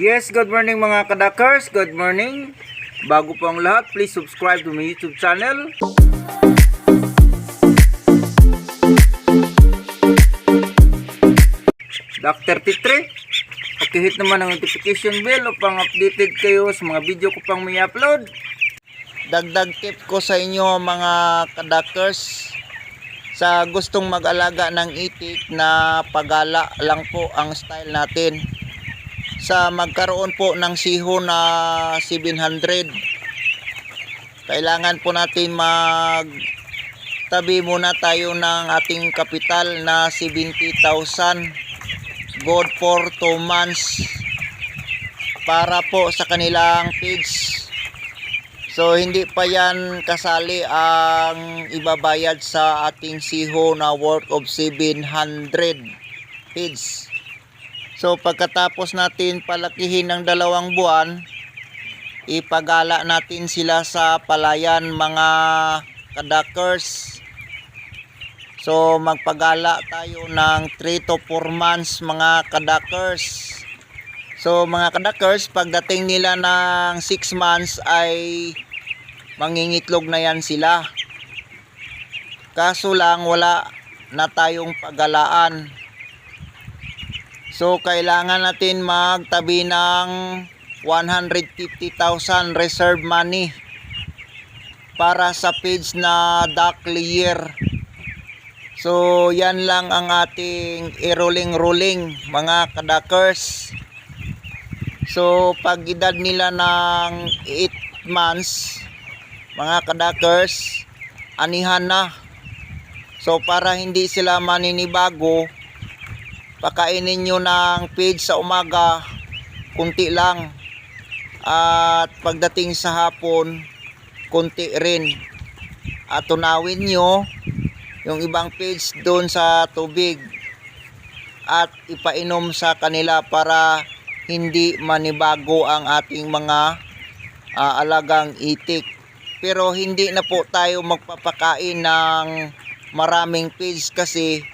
Yes, good morning mga kadakers. Good morning. Bago po ang lahat, please subscribe to my YouTube channel. Dr. Titre, pakihit naman ang notification bell upang updated kayo sa mga video ko pang may upload. Dagdag tip ko sa inyo mga kadakers sa gustong mag-alaga ng itik na pagala lang po ang style natin sa magkaroon po ng siho na 700 kailangan po natin mag tabi muna tayo ng ating kapital na 70,000 good for 2 months para po sa kanilang page so hindi pa yan kasali ang ibabayad sa ating siho na worth of 700 page So pagkatapos natin palakihin ng dalawang buwan, ipagala natin sila sa palayan mga kadakers. So magpagala tayo ng 3 to 4 months mga kadakers. So mga kadakers, pagdating nila ng 6 months ay mangingitlog na yan sila. Kaso lang wala na tayong pagalaan. So kailangan natin magtabi ng 150,000 reserve money para sa page na duck layer. So yan lang ang ating i-rolling rolling mga kadakers. So pag edad nila ng 8 months mga kadakers anihan na. So para hindi sila maninibago pakainin nyo ng page sa umaga kunti lang. At pagdating sa hapon kunti rin. At tunawin nyo yung ibang page doon sa tubig at ipainom sa kanila para hindi manibago ang ating mga ah, alagang itik. Pero hindi na po tayo magpapakain ng maraming page kasi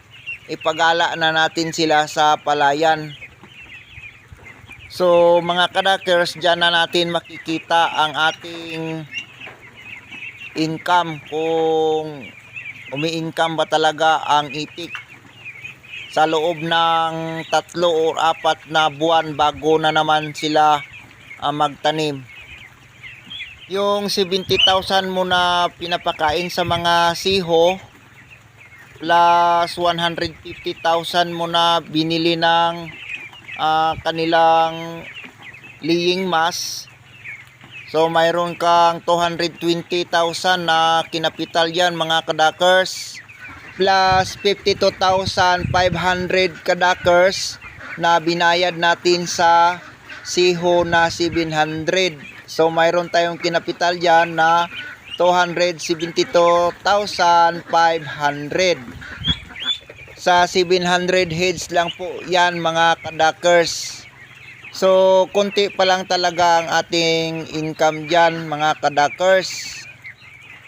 ipagala na natin sila sa palayan. So mga kadakers, dyan na natin makikita ang ating income kung umi-income ba talaga ang itik sa loob ng tatlo o apat na buwan bago na naman sila ah, magtanim. Yung 70,000 mo na pinapakain sa mga siho, plus 150,000 mo na binili ng ah, kanilang laying mass. So mayroon kang 220,000 na kinapital yan mga kadakers. Plus 52,500 kadakers na binayad natin sa siho na 700. So mayroon tayong kinapital yan na 272,500 sa 700 heads lang po yan mga kadakers so konti pa lang talaga ang ating income dyan mga kadakers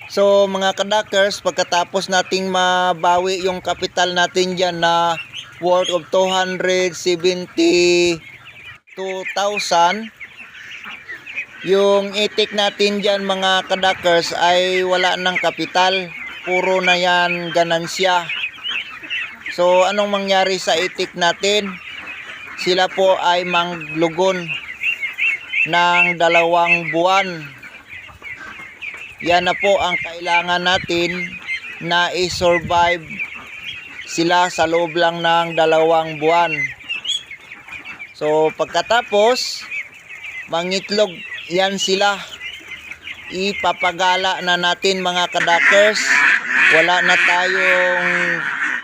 so mga kadakers pagkatapos nating mabawi yung kapital natin dyan na worth of 272,000 yung itik natin dyan mga kadakers ay wala ng kapital. Puro na yan ganansya. So anong mangyari sa itik natin? Sila po ay manglugon ng dalawang buwan. Yan na po ang kailangan natin na i-survive sila sa loob lang ng dalawang buwan. So pagkatapos, mangitlog yan sila. Ipapagala na natin mga kadakers. Wala na tayong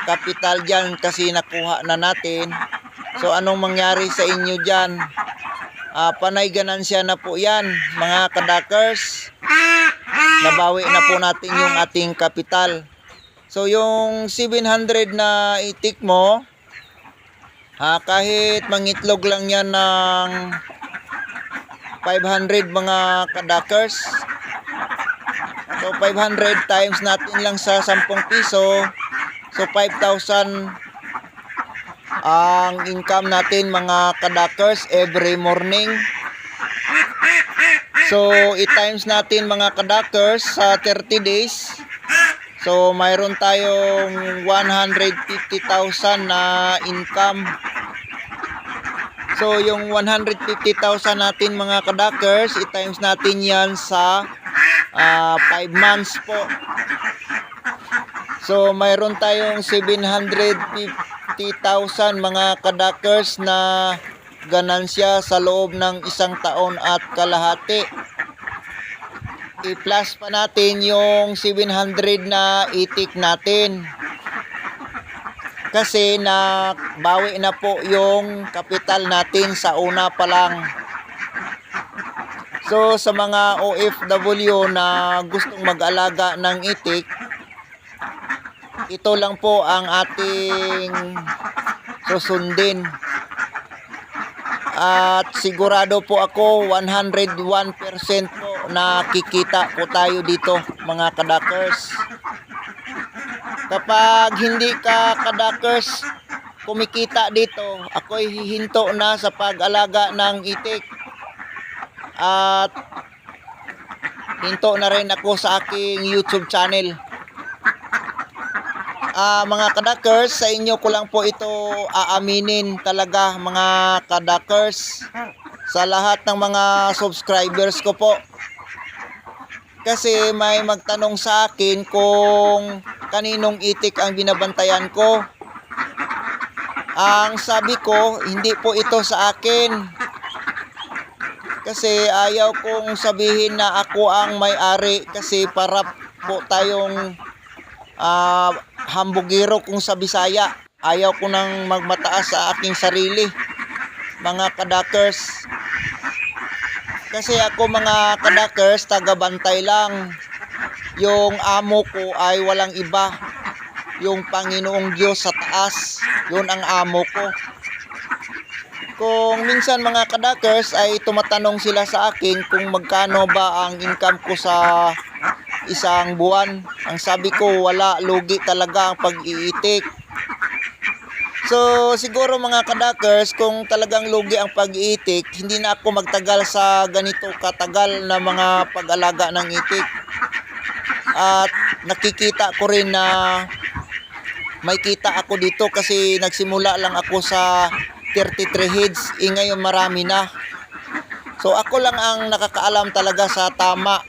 kapital dyan kasi nakuha na natin. So anong mangyari sa inyo dyan? Ah, panay ganansya na po yan mga kadakers. Nabawi na po natin yung ating kapital. So yung 700 na itik mo ah, kahit mangitlog lang yan ng 500 mga kadakers. So 500 times natin lang sa 10 piso. So 5,000 ang income natin mga kadakers every morning. So, i-times natin mga kadakers sa 30 days. So, mayroon tayong 150,000 na income. So, yung 150,000 natin mga kadakers, i-times natin yan sa 5 months po. So, mayroon tayong 750,000 mga kadakers na ganansya sa loob ng isang taon at kalahati. I-plus pa natin yung 700 na itik natin. Kasi na bawi na po yung kapital natin sa una pa lang. So sa mga OFW na gustong mag-alaga ng itik, ito lang po ang ating susundin. At sigurado po ako 101% po na kikita po tayo dito mga kadakers. Kapag hindi ka kadakers kumikita dito, ako'y hihinto na sa pag-alaga ng itik. At hinto na rin ako sa aking YouTube channel. Ah, mga kadakers, sa inyo ko lang po ito aaminin talaga mga kadakers sa lahat ng mga subscribers ko po. Kasi may magtanong sa akin kung kaninong itik ang binabantayan ko. Ang sabi ko, hindi po ito sa akin. Kasi ayaw kong sabihin na ako ang may-ari kasi para po tayong ah, hambugiro kung sa Bisaya. Ayaw ko nang magmataas sa aking sarili. Mga kadakers. Kasi ako mga kadakers, taga-bantay lang. Yung amo ko ay walang iba. Yung Panginoong Diyos sa taas. Yun ang amo ko. Kung minsan mga kadakers ay tumatanong sila sa akin kung magkano ba ang income ko sa isang buwan. Ang sabi ko, wala, lugi talaga ang pag-iitik. So, siguro mga kadakers, kung talagang lugi ang pag-iitik, hindi na ako magtagal sa ganito katagal na mga pag-alaga ng itik. At nakikita ko rin na may kita ako dito kasi nagsimula lang ako sa 33 heads, eh ngayon marami na. So ako lang ang nakakaalam talaga sa tama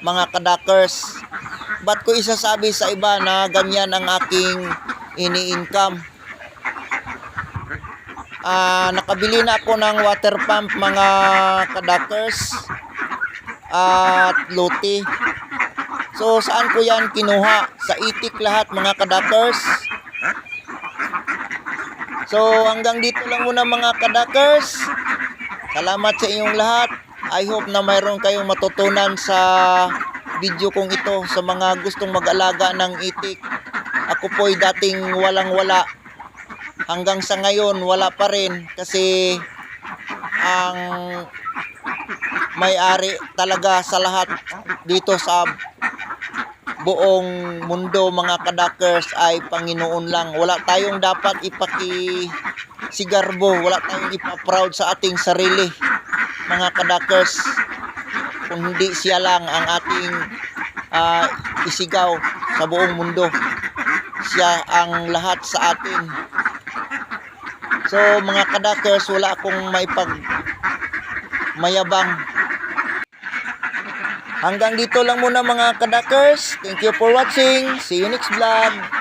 mga kadakers. Ba't ko isasabi sa iba na ganyan ang aking ini-income? Ah, nakabili na ako ng water pump mga kadakers at luti. So saan ko yan kinuha? Sa itik lahat mga kadakers. So hanggang dito lang muna mga kadakers. Salamat sa inyong lahat. I hope na mayroon kayong matutunan sa video kong ito sa mga gustong mag-alaga ng itik. Ako po'y dating walang-wala. Hanggang sa ngayon, wala pa rin kasi ang may-ari talaga sa lahat dito sa buong mundo mga kadakers ay Panginoon lang. Wala tayong dapat ipaki sigarbo, wala tayong ipaproud sa ating sarili mga kadakers kung hindi siya lang ang ating ah, isigaw sa buong mundo. Siya ang lahat sa atin. So mga kadakers, wala akong maipag mayabang Hanggang dito lang muna mga kadakers. Thank you for watching. See you next vlog.